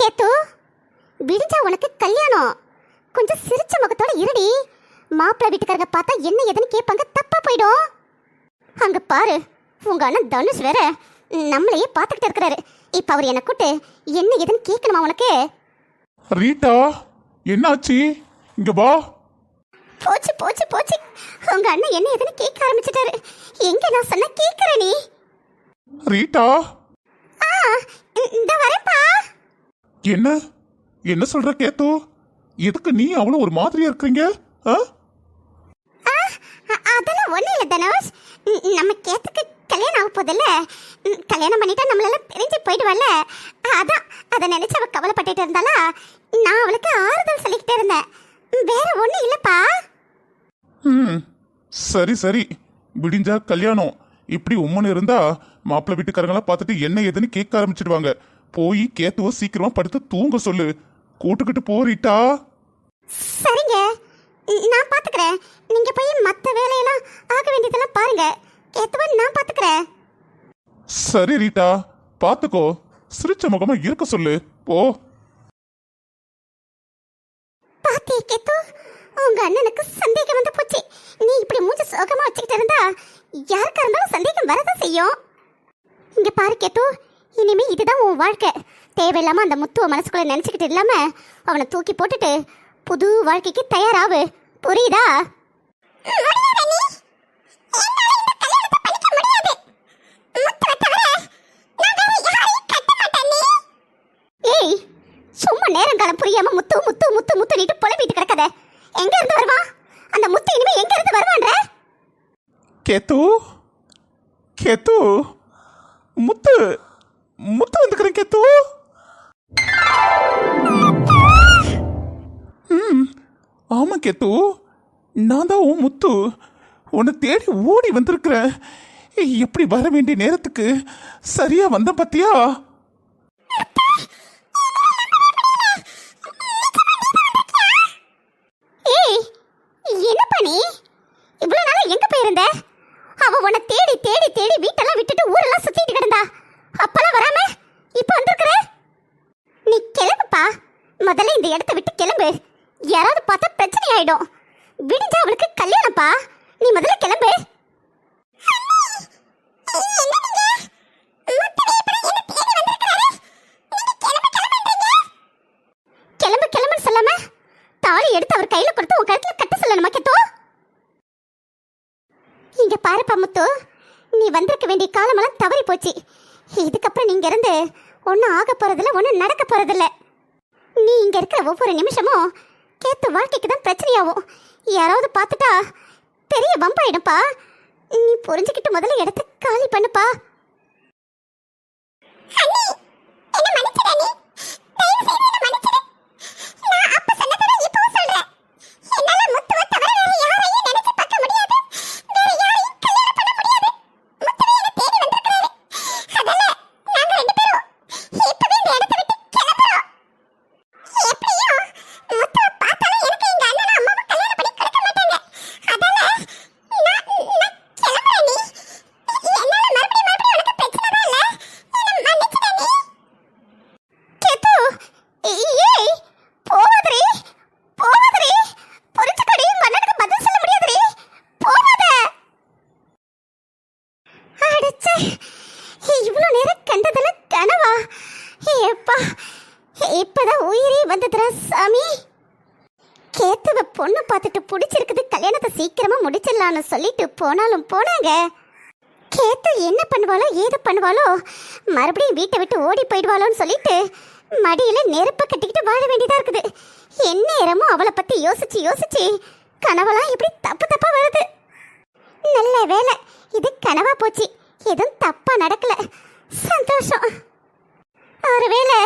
கேத்து விடிஞ்சா உனக்கு கல்யாணம். கொஞ்சம் சிரிச்ச முகத்தோட இருடி. மாப்பிள்ளை வீட்டுக்காரங்க பார்த்தா என்ன ஏதுன்னு கேட்பாங்க தப்பா போயிடும். அங்க பாரு உங்க அண்ணன் தனுஷ் வேற நம்மளையே பார்த்துக்கிட்டு இருக்கிறாரு. இப்ப அவர் என்ன கூட்டு என்ன ஏதுன்னு கேட்கணுமா உனக்கு? ரீட்டா என்னாச்சு? இங்க வா. போச்சு போச்சு போச்சு. உங்க அண்ணன் என்ன ஏதுன்னு கேட்க ஆரம்பிச்சிட்டாரு. எங்க நான் சொன்ன கேட்கற நீ? ரீட்டா ஆ இந்த- இந்த வரேன்ப்பா என்ன? என்ன சொல்ற கேத்து எதுக்கு நீ அவ்வளவு ஒரு மாதிரியா அ- அதெல்லாம் ஒண்ணும் இல்லை தனுஷ் நம்ம கேத்துக்கு கல்யாணம் ஆக போதில்ல கல்யாணம் பண்ணிட்டா நம்மளெல்லாம் பிரிஞ்சு போயிடுவாள்ல? அதான் அதை நினைச்சு அவ கவலைப்பட்டுட்டு இருந்தாளா? நான் அவளுக்கு ஆறுதல் சொல்லிக்கிட்டே இருந்தேன். வேற ஒண்ணும் இல்லப்பா. ம் சரி சரி. விடிஞ்சா கல்யாணம். இப்படி உம்மன் இருந்தா மாப்பிள்ளை வீட்டுக்காரங்களாம் பார்த்துட்டு என்ன ஏதுன்னு கேட்க ஆரம்பிச்சிடுவாங்க. போய் கேத்துவ சீக்கிரமா படுத்து தூங்க சொல்லு. கூட்டுக்கிட்டு போ ரீட்டா. சரிங்க. நான் பாத்துக்கிறேன். நீங்க போய் மத்த வேலையெல்லாம் ஆக வேண்டியதெல்லாம் பாருங்க. கேத்துவன் நான் பாத்துக்கிறேன். சரி ரீட்டா. பாத்துக்கோ. சிரிச்ச முகமா இருக்க சொல்லு. போ. பாத்தியா கேத்து உங்க அண்ணனுக்கு சந்தேகம் வந்து போச்சு. நீ இப்படி மூஞ்ச சோகமா வச்சுக்கிட்டு இருந்தா யாருக்கா இருந்தாலும் சந்தேகம் வரதான் செய்யும். இங்க பாரு கேத்து இனிமே இதுதான் உன் வாழ்க்கை. தேவையில்லாமல் அந்த முத்துவ மனசுக்குள்ள நினச்சிக்கிட்டு இல்லாமல் அவனை தூக்கி போட்டுட்டு புது வாழ்க்கைக்கு தயாராவு. புரியுதா? ஏய் சும்மா நேரங்காலம் புரியாம முத்து முத்து முத்து முத்து நீட்டு புலம்பிட்டு கிடக்காத. எங்க இருந்து வருவா அந்த முத்து இனிமே எங்க இருந்து வருவான்ற? கேத்து? கேத்து? முத்து? முத்து வந்துக்கிறேன் கேத்து? ம் ஆமா கேத்து. நான் தான் உன் முத்து. உன்னை தேடி ஓடி வந்திருக்கிறேன். எப்படி வர வேண்டிய நேரத்துக்கு சரியா வந்த பார்த்தியா ஏய் என்ன பண்ணி இவ்வளவு நாளா எங்க போயிருந்த அவ உன்னை தேடி தேடி தேடி வீட்டெல்லாம் விட்டுட்டு ஊரெல்லாம் சுத்திட்டு கிடந்தா அப்பெல்லாம் வராம இப்ப வந்திருக்கிற நீ கிளம்புப்பா முதல்ல இந்த இடத்த விட்டு கிளம்பு. யாராவது பார்த்தா பிரச்சனை ஆயிடும் விடிஞ்சா அவளுக்கு கல்யாணப்பா. நீ முதல்ல கிளம்பு. கிளம்பு கிளம்பு சொல்லாம தாலி எடுத்து அவர் கையில கொடுத்து உன் கழுத்துல கட்ட சொல்லணுமா கேட்டோ? இங்க பாருப்பா முத்து நீ வந்திருக்க வேண்டிய காலமெல்லாம் தவறி போச்சு. இதுக்கப்புறம் நீங்க இருந்து ஒன்றும் ஆக போறதில்ல ஒன்றும் நடக்க போறதில்லை. நீ இங்கே இருக்கிற ஒவ்வொரு நிமிஷமும் கேத்து வாழ்க்கைக்கு தான் பிரச்சனையாகும். யாராவது பார்த்துட்டா பெரிய பம்பாயிடும்ப்பா நீ புரிஞ்சுக்கிட்டு முதல்ல இடத்த காலி பண்ணுப்பா. கேத்து ஏய் போவாதடி போவாதடி புரிஞ்சுக்கடி உங்க அண்ணனுக்கு பதில் சொல்ல முடியாதடி போவாத அடச்சே இவ்வளோ நேரம் கண்டதுல கனவா ஏப்பா இப்பதான் உயிரே வந்ததுடா சாமி கேத்துவ பொண்ணு பார்த்துட்டு பிடிச்சிருக்குது. கல்யாணத்தை சீக்கிரமா முடிச்சிடலான்னு சொல்லிட்டு போனாலும் போனாங்க. கேத்து என்ன பண்ணுவாளோ ஏது பண்ணுவாளோ மறுபடியும் வீட்டை விட்டு ஓடி போயிடுவாளோன்னு சொல்லிட்டு மடியில நெருப்ப கட்டிக்கிட்டு வாழ வேண்டியதா இருக்குது. எந்நேரமும் அவளை பத்தி யோசிச்சு யோசிச்சு கனவெல்லாம் இப்படி தப்பு தப்பா வருது. நல்ல வேலை இது கனவா போச்சு. எதுவும் தப்பா நடக்கல. சந்தோஷம். ஒருவேளை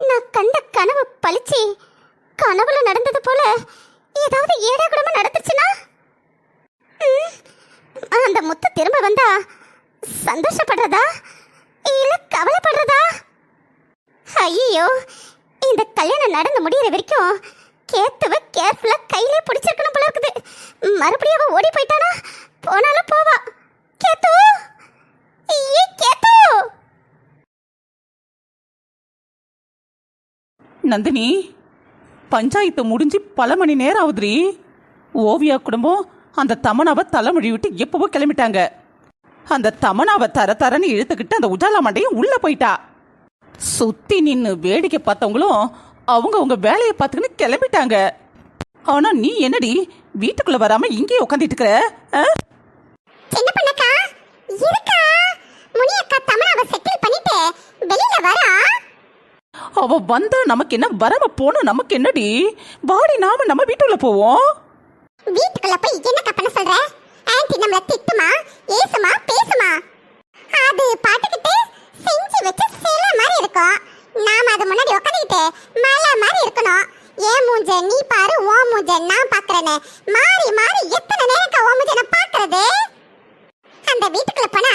நான் கண்ட கனவு பழிச்சு கனவுல நடந்தது போல ஏதாவது ஏடா குடும்பம் நடந்துச்சுன்னா ம், அந்த முத்து திரும்ப வந்தா சந்தோஷப்படுறதா? இல்ல கவலைப்படுறதா? ஐயோ இந்த கல்யாணம் நடந்து முடியிற வரைக்கும் கேத்துவ கேர்ஃபுல்லா கையிலே பிடிச்சிருக்கணும் போல இருக்குது. மறுபடியும் அவ ஓடி போயிட்டானா? போனாலும் போவா. கேத்து? ஏ கேத்து! நந்தினி பஞ்சாயத்து முடிஞ்சு பல மணி நேரம் ஆகுதுரி ஓவியா குடும்பம் அந்த தமனாவை தலைமொழி விட்டு எப்பவோ கிளம்பிட்டாங்க. அந்த தமனாவை தர தரன்னு இழுத்துக்கிட்டு அந்த உஜாலா மண்டையும் உள்ள போயிட்டா. சுத்தி நின்று வேடிக்கை பார்த்தவங்களும் அவங்க அவங்க வேலையை பார்த்துக்கின்னு கிளம்பிட்டாங்க. ஆனா நீ என்னடி? வீட்டுக்குள்ள வராம இங்கேயே உட்காந்துட்டு இருக்கிற? ஆ? என்ன பண்ணக்கா? இருக்கா? முனியக்கா தமனாவை செட்டில் பண்ணிட்டு வெளியில வரா? அவ வந்தா நமக்கு என்ன வரவ போனோம் நமக்கு என்னடி? வாடி நாம நம்ம வீட்டுக்குள்ள போவோம். வீட்டுக்குள்ள போய் என்ன கப்பன சொல்ற? ஆன்ட்டி நம்மள திட்டுமா ஏசுமா பேசுமா? அது பாட்டுக்கிட்டு செஞ்சு வச்ச சில மாதிரி இருக்கும். நாம அது முன்னாடி உட்காந்துக்கிட்டு மலை மாதிரி இருக்கணும். ஏன் மூஞ்ச நீ பாரு ஓ மூஞ்ச நான் பாக்குறேன்னு. மாறி மாறி எத்தனை நேரக்கா ஓ மூஞ்ச நான் பாக்குறது? அந்த வீட்டுக்குள்ள போனா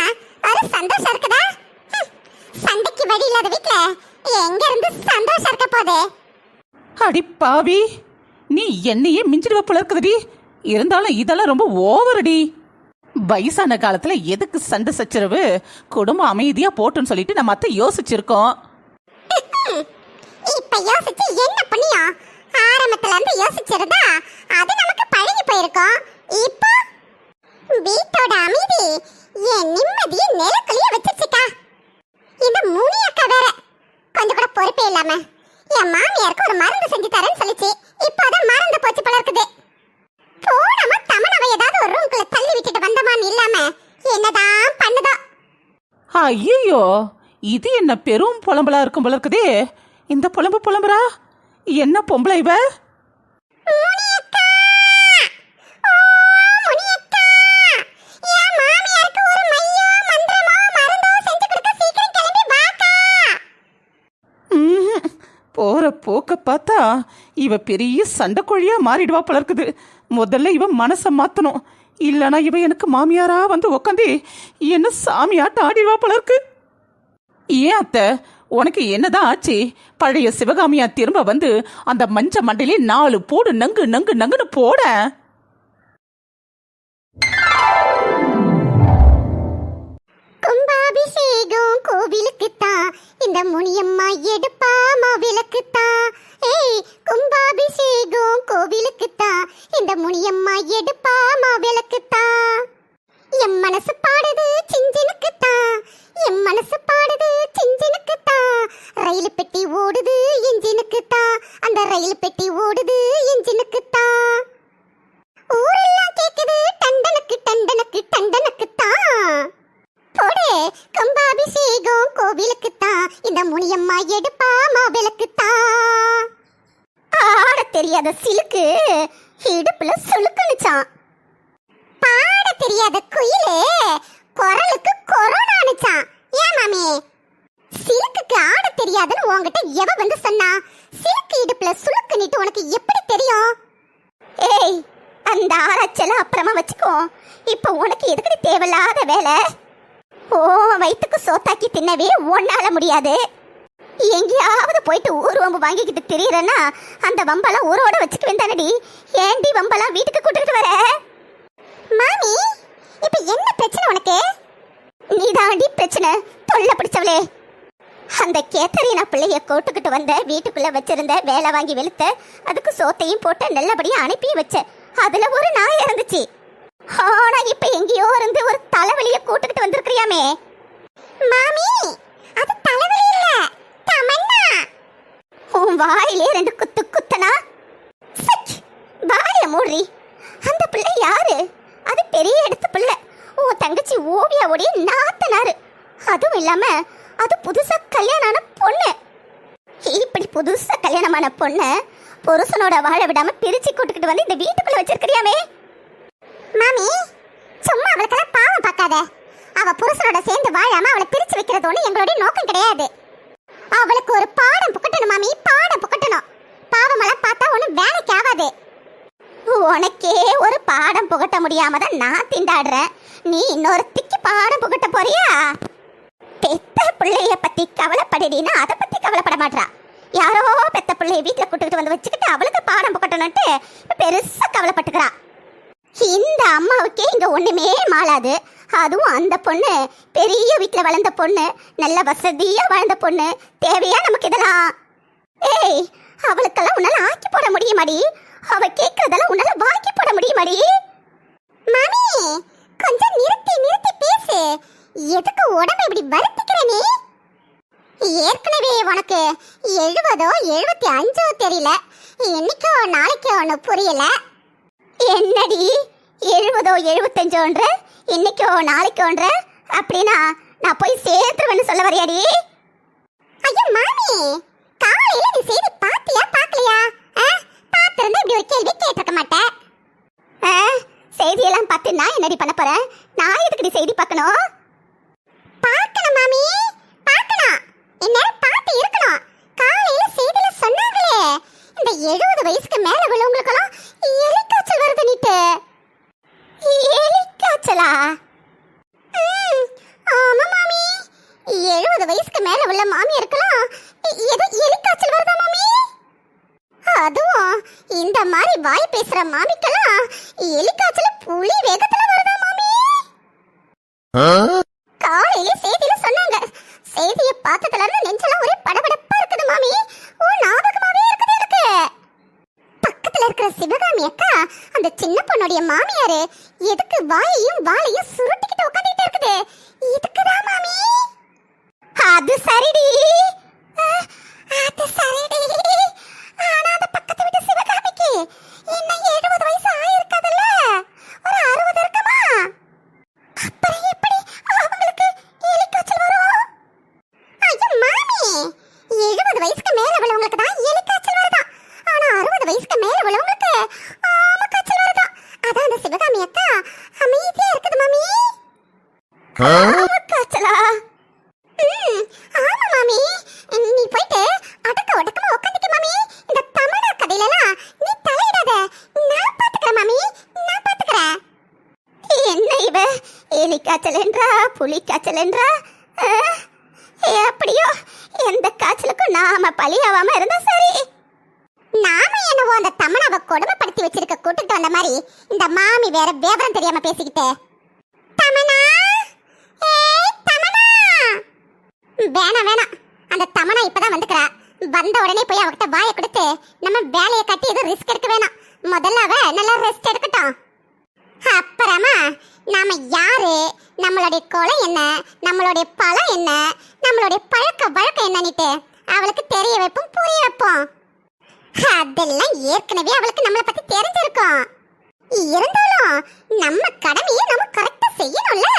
ஒரு சந்தோஷம் இருக்குதா? சண்டைக்கு வழி இல்லாத வீட்டுல எங்க இருந்து சந்தோஷம் இருக்க போகுது அடி பாவி. நீ என்னையே மிஞ்சிடுவ போல இருக்குதுடி. இருந்தாலும் இதெல்லாம் ரொம்ப ஓவரடி. வயசான காலத்துல எதுக்கு சண்டை சச்சரவு? குடும்பம் அமைதியா போட்டுன்னு சொல்லிட்டு நம்ம அத்தை யோசிச்சிருக்கோம். இப்ப யோசிச்சு என்ன பண்ணியும்? ஆரம்பத்துல இருந்து யோசிச்சிருந்தா அது நமக்கு பழகி போயிருக்கும். இப்போ? வீட்டோட அமைதி என் நிம்மதியை நிலக்குள்ளேயே வச்சிருச்சுக்கா. இந்த முனியக்கா வேற. கொஞ்சம் கூட பொறுப்பே இல்லாம. என் மாமியாருக்கு ஒரு மருந்து செஞ்சு தரேன்னு சொல்லிச்சு. இப்போ அதை மறந்து போச்சு போல இருக்குது. போடாம தமனவை ஏதாவது ஒரு ரூம்குள்ள தள்ளி விட்டுட்டு வந்தமான்னு இல்லாம என்னதான் பண்ணுதோ. ஐயோ இது என்ன பெரும் புலம்பலா இருக்கும் போல இருக்குதே. இந்த புலம்பு புலம்புறா? என்ன பொம்பளை இவ? போக்க பார்த்தா இவ பெரிய சண்டைக்கோழியா மாறிடுவா பலர்க்குது. இருக்குது முதல்ல இவ மனசை மாத்தணும். இல்லைனா இவ எனக்கு மாமியாரா வந்து உக்காந்து என்ன சாமியாட்ட ஆடிடுவா போல இருக்கு ஏன் அத்தை? உனக்கு என்னதான் ஆச்சு? பழைய சிவகாமியா திரும்ப வந்து அந்த மஞ்ச மண்டையிலே நாலு போடு நங்கு நங்கு நங்குன்னு போட. கும்பாபிஷேகம் கோவிலுக்குத்தான். இந்த முனியம்மா எடுப்பாமா விளக்குத்தான். ஏய் கும்பாபிஷேகம் கோவிலுக்குத்தான். இந்த முனியம்மா எடுப்பா விளக்கு தான் என் மனசு பாடுது சிஞ்சினுக்கு தான் என் மனசு பாடுது சிஞ்சினுக்கு தான் ரயில் பெட்டி ஓடுது இன்ஜினுக்கு தான் அந்த ரயில் பெட்டி ஓடுது இன்ஜினுக்கு தான் ஊரெல்லாம் கேக்குது டண்டனுக்கு டண்டனுக்கு டண்டனுக்கு தான் போடு கும்பாபிஷேகம் கோவிலுக்கு தான் இந்த முனியம்மா எடுப்பாமா விளக்கு தான் ஆட தெரியாத சிலுக்கு இடுப்புல சுளுக்குனுச்சான் பாட தெரியாத குயிலே குரலுக்கு கொரோனானுச்சான் ஏன் மாமி? சிலுக்குக்கு ஆட தெரியாதுன்னு உன்கிட்ட எவ வந்து சொன்னா? சிலுக்கு இடுப்புல சுழுக்குனிட்டு உனக்கு எப்படி தெரியும்? ஏய் அந்த ஆராய்ச்சல அப்புறமா வச்சுக்கோ இப்போ உனக்கு எதுக்கடி தேவையில்லாத வேலை? ஓ வயிற்றுக்கு சோத்தாக்கி தின்னவே ஒன்னால முடியாது. எங்கேயாவது போயிட்டு ஊர்வம்பு வாங்கிக்கிட்டு தெரியறேன்னா அந்த வம்பெல்லாம் ஊரோட வச்சுக்க வேண்டானடி ஏண்டி வம்பெல்லாம் வீட்டுக்கு கூட்டிட்டு வர? மாமி இப்ப என்ன பிரச்சனை உனக்கு? நீதாண்டி பிரச்சனை. தொல்லை பிடிச்சவளே. அந்த கேத்தரினா பிள்ளைய கூட்டுக்கிட்டு வந்த வீட்டுக்குள்ள வச்சிருந்த வேலை வாங்கி வெளுத்த அதுக்கு சோத்தையும் போட்டு நல்லபடியா அனுப்பி வச்ச. அதுல ஒரு நாய் இருந்துச்சு. ஆனா இப்ப எங்கேயோ இருந்து ஒரு தலைவலிய கூட்டுக்கிட்டு வந்திருக்கிறியாமே. மாமி அது தலைவலி இல்ல தமன்னா உன் வாயிலே ரெண்டு குத்து குத்தனா? சச் வாய மூடி அந்த பிள்ளை யாரு? அது பெரிய இடத்து பிள்ளை. உன் தங்கச்சி ஓவியாவுடைய நாத்தனாரு. அதுவும் இல்லாம அது புதுசா கல்யாணம் பொண்ணு. இப்படி புதுசா கல்யாணமான பொண்ணு புருஷனோட வாழ விடாம பிரிச்சு கூட்டுக்கிட்டு வந்து இந்த வீட்டுக்குள்ள வச்சிருக்கிறியாமே? மாமி சும்மா அவளுக்கெல்லாம் பாவம் பார்க்காத. அவ புருஷனோட சேர்ந்து வாழாம அவளை பிரிச்சு வைக்கிறது ஒண்ணு எங்களுடைய நோக்கம் கிடையாது. அவளுக்கு ஒரு பாடம் புகட்டணும் மாமி. பாடம் புக்கட்டணும் பாவமெல்லாம் பார்த்தா ஒன்றும் வேலைக்கு ஆகாது. உனக்கே ஒரு பாடம் புகட்ட முடியாம தான் நான் திண்டாடுறேன். நீ இன்னொருத்திக்கு பாடம் புகட்ட போறியா? பெத்த பிள்ளைய பத்தி கவலைப்படுடினா அதை பத்தி கவலைப்பட மாட்டா யாரோ பெத்த பிள்ளைய வீட்டில் கூட்டுக்கிட்டு வந்து வச்சுக்கிட்டு அவளுக்கு பாடம் புகட்டணும்ட்டு பெருசா கவலைப்பட்டுக்கிறா. இந்த அம்மாவுக்கே இங்க ஒண்ணுமே மாளாது. அதுவும் அந்த பொண்ணு பெரிய வீட்டில் வளர்ந்த பொண்ணு நல்ல வசதியாக வாழ்ந்த பொண்ணு தேவையா நமக்கு இதெல்லாம்? ஏய் அவளுக்கெல்லாம் உன்னால் ஆக்கி போட முடியுமாடி? அவ கேட்கறதெல்லாம் உன்னால வாக்கி போட முடியுமாடி? மாமி கொஞ்சம் நிறுத்தி நிறுத்தி பேசு. எதுக்கு உடம்பு இப்படி வருத்திக்கிற நீ? ஏற்கனவே உனக்கு எழுபதோ எழுபத்தி அஞ்சோ தெரியல. இன்னைக்கோ நாளைக்கோ ஒன்று புரியல. என்னடி? எழுபதோ எழுபத்தஞ்சோன்ற இன்னைக்கோ நாளைக்கோன்ற அப்படின்னா நான் போய் சேர்த்துருவேன்னு சொல்ல வரையாடி? ஐயோ மாமி காலையில நீ செய்தி பாத்தியா பார்க்கலையா? பார்த்திருந்தா இப்படி ஒரு கேள்வி கேட்டிருக்க மாட்டேன் ஆ, செய்தியெல்லாம் பார்த்து நான் என்னடி பண்ண போறேன் நான் எதுக்குடி செய்தி பார்க்கணும்? பார்க்கணும் மாமி பார்க்கணும் என்ன பார்த்து இருக்கணும். காலையில செய்தியில சொன்னாங்களே. இந்த எழுபது வயசுக்கு மேல உள்ளவங்களுக்கெல்லாம் எலிக்காய்ச்சல் வருது நீட்டு ம், ஆமா மாமி. எழுபது வயசுக்கு மேல உள்ள மாமியாருக்கெல்லாம் ஏதோ எலிக்காய்ச்சல் வருதா மாமி? அதுவும் இந்த மாதிரி வாய் பேசுற மாமிக்கெல்லாம் எலிக்காய்ச்சல் புலி வேகத்துல வருதா மாமி? காலையில செய்தியில சொன்னாங்க. செய்தியை பார்த்ததுல இருந்து நெஞ்செல்லாம் ஒரே படபடப்பா இருக்குது மாமி. ஓ பக்கத்துல இருக்கிற சிவகாமி அக்கா அந்த சின்ன பொண்ணுடைய மாமியாரு எதுக்கு வாயையும் வாளையும் சுருட்டிக்கிட்டு உட்காந்துட்டு இருக்குது? இதுக்குதான் மாமி? அது சரிடி. அது சரிடி. ஆனா அந்த பக்கத்து வீட்டு சிவகாமிக்கு இன்னும் எழுபது வயசு ஆயிருக்காதுல்ல? ஒரு அறுபது இருக்குமா? அப்புறம் எப்படி அவங்களுக்கு எலிக்காய்ச்சல் வரும்? ஐயோ மாமி எழுபது வயசுக்கு மேல உள்ளவங்களுக்கு தான் எலிக்காய்ச்சல் வருதா ஆனா அறுபது வயசுக்கு மேல உள்ளவங்களுக்கு ஆமா காய்ச்சல் வருதா அதான் அந்த சிவகாமி அக்கா அமைதியா இருக்குது மாமி ஆமா காய்ச்சலா ம், ஆமா மாமி நீ போயிட்டு அடக்க ஒடுக்கமா உட்காந்துக்க மாமி இந்த தமிழா கதையிலலாம் நீ தலையிடாத நான் பாத்துக்கிறேன் மாமி நான் பாத்துக்கிறேன் என்ன இவ எலி காய்ச்சல் என்றா புலி காய்ச்சல் என்றா அஹ், எப்படியோ எந்த ஆமாம் பழியாவாம இருந்தா சரி. நாம என்னவோ அந்த தமனாவை கொடுமைப்படுத்தி வச்சிருக்க கூட்டிட்டு வந்த மாதிரி இந்த மாமி வேற விவரம் தெரியாம பேசிக்கிட்டு. தமனா? ஏய் தமனா? வேணாம் வேணாம். அந்த தமனா இப்பதான் வந்துக்கிறா வந்த உடனே போய் அவகிட்ட வாயை கொடுத்து நம்ம வேலையை கட்டி எதுவும் ரிஸ்க் எடுக்க வேணாம். முதல்ல அவ நல்லா ரெஸ்ட் எடுக்கட்டும். அப்புறமா நாம யாரு? நம்மளுடைய கொலை என்ன? நம்மளுடைய பழம் என்ன? நம்மளுடைய பழக்க வழக்கம் என்னன்னுட்டு அவளுக்கு தெரிய வைப்போம் புரிய வைப்போம். அதெல்லாம் ஏற்கனவே அவளுக்கு நம்மளை பத்தி தெரிஞ்சிருக்கும். இருந்தாலும் நம்ம கடமையை நம்ம கரெக்டா செய்யணும்ல.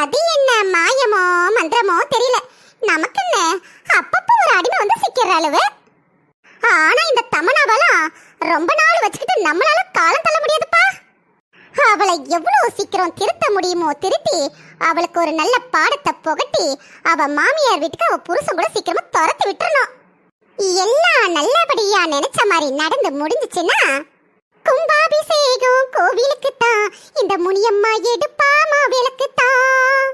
அது என்ன மாயமோ மந்திரமோ தெரியல. நமக்கு என்ன? அப்பப்போ ஒரு அடிமை வந்து சிக்கிற அளவு. ஆனா இந்த தமனாவெல்லாம் ரொம்ப நாள் வச்சுக்கிட்டு நம்மளால காலம் தள்ள முடியாது அவளை எவ்வளோ சீக்கிரம் திருத்த முடியுமோ திருத்தி அவளுக்கு ஒரு நல்ல பாடத்தை புகட்டி அவ மாமியார் வீட்டுக்கு அவ புருஷன் கூட சீக்கிரமா துரத்து விட்டுறணும். எல்லாம் நல்லபடியா நினைச்ச மாதிரி நடந்து முடிஞ்சிச்சுன்னா கும்பாபிஷேகம் கோவிலுக்கு தான் இந்த முனியம்மா எடுப்பாமா விளக்கு தான்